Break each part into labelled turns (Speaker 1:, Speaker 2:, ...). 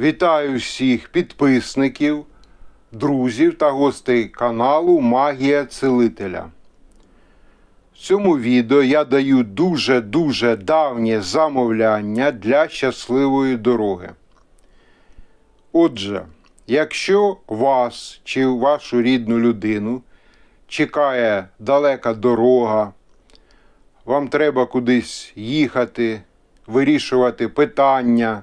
Speaker 1: Вітаю всіх підписників, друзів та гостей каналу Магія Целителя. В цьому відео я даю дуже-дуже давнє замовляння для щасливої дороги. Отже, якщо вас чи вашу рідну людину чекає далека дорога, вам треба кудись їхати, вирішувати питання,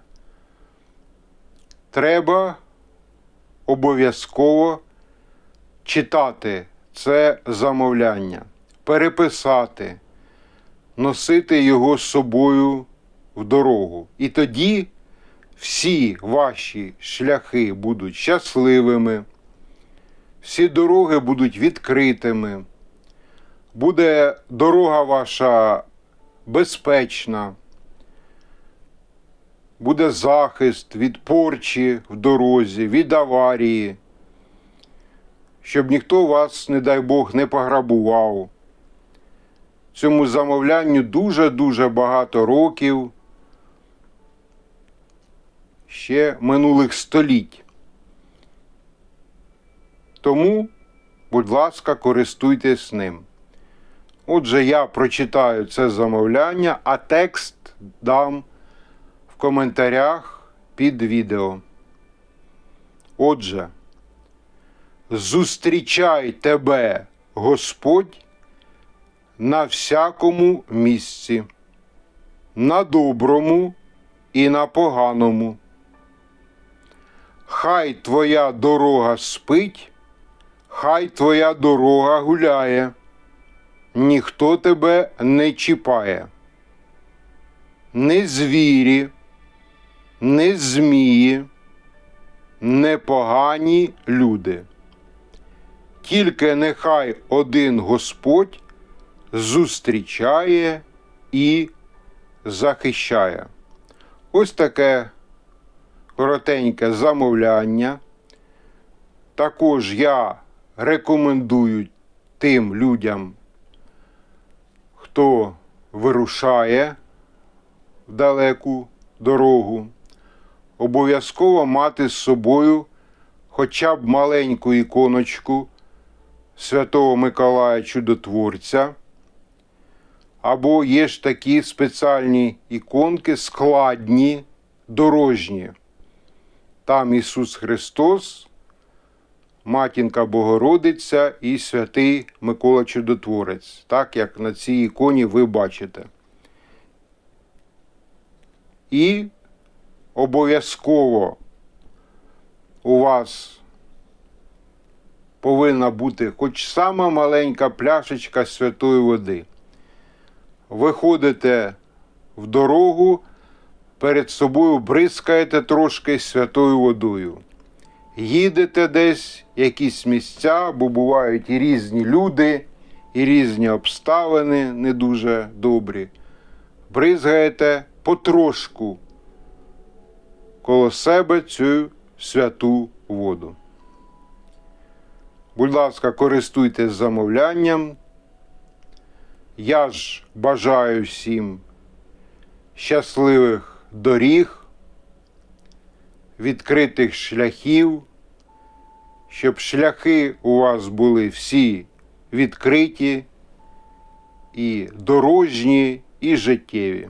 Speaker 1: треба обов'язково читати це замовляння, переписати, носити його з собою в дорогу. І тоді всі ваші шляхи будуть щасливими, всі дороги будуть відкритими, буде дорога ваша безпечна, буде захист від порчі в дорозі, від аварії, щоб ніхто вас, не дай Бог, не пограбував. Цьому замовлянню дуже-дуже багато років ще минулих століть. Тому, будь ласка, користуйтесь ним. Отже, я прочитаю це замовляння, а текст дам коментарях під відео. Отже, зустрічай тебе, Господь, на всякому місці, на доброму і на поганому. Хай твоя дорога спить, хай твоя дорога гуляє, ніхто тебе не чіпає. Не звірі, не змії, не погані люди. Тільки нехай один Господь зустрічає і захищає. Ось таке коротеньке замовляння. Також я рекомендую тим людям, хто вирушає в далеку дорогу, обов'язково мати з собою хоча б маленьку іконочку Святого Миколая Чудотворця. Або є ж такі спеціальні іконки, складні, дорожні. Там Ісус Христос, Матінка Богородиця і святий Микола Чудотворець, так як на цій іконі ви бачите. І обов'язково у вас повинна бути хоч сама маленька пляшечка святої води. Виходите в дорогу, перед собою бризкаєте трошки святою водою. Їдете десь якісь місця, бо бувають і різні люди, і різні обставини не дуже добрі. Бризгаєте потрошку коло себе цю святу воду. Будь ласка, користуйтесь замовлянням. Я ж бажаю всім щасливих доріг, відкритих шляхів, щоб шляхи у вас були всі відкриті і дорожні, і життєві.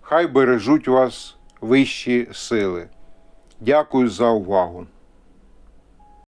Speaker 1: Хай бережуть вас вищі сили. Дякую за увагу.